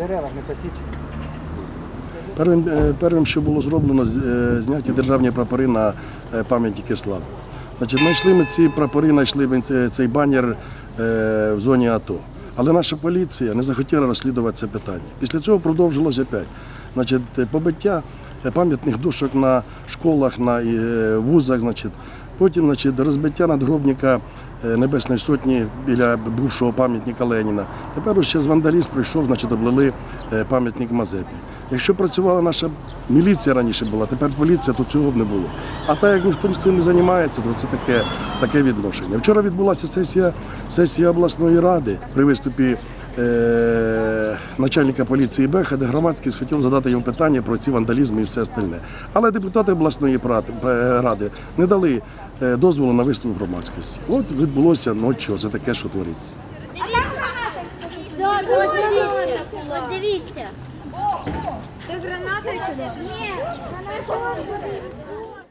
Дерева не посічені. Первим, е, первим, що було зроблено, е, зняті державні прапори на пам'яті пам'ятники слави. Значить, знайшли ми ці прапори, знайшли ми цей банер е, в зоні АТО. Але наша поліція не захотіла розслідувати це питання. Після цього продовжилося опять. Значить, е, побиття е, пам'ятних дошок на школах, на е, вузах, значить. Потім значить, розбиття надгробника е, Небесної Сотні біля бувшого пам'ятника Леніна. Тепер ще з вандалізм прийшов, значить, облили е, пам'ятник Мазепі. Якщо працювала наша міліція раніше була, тепер поліція, то цього б не було. А так як ніхто цим не займається, то це таке, таке відношення. Вчора відбулася сесія, сесія обласної ради при виступі е, начальника поліції Беха, де громадськість хотів задати йому питання про ці вандалізми і все остальне. Але депутати обласної прати- ради не дали е, дозволу на виступ громадськості. От відбулося ночі, це таке, що твориться. От дивіться. Це граната? Ні,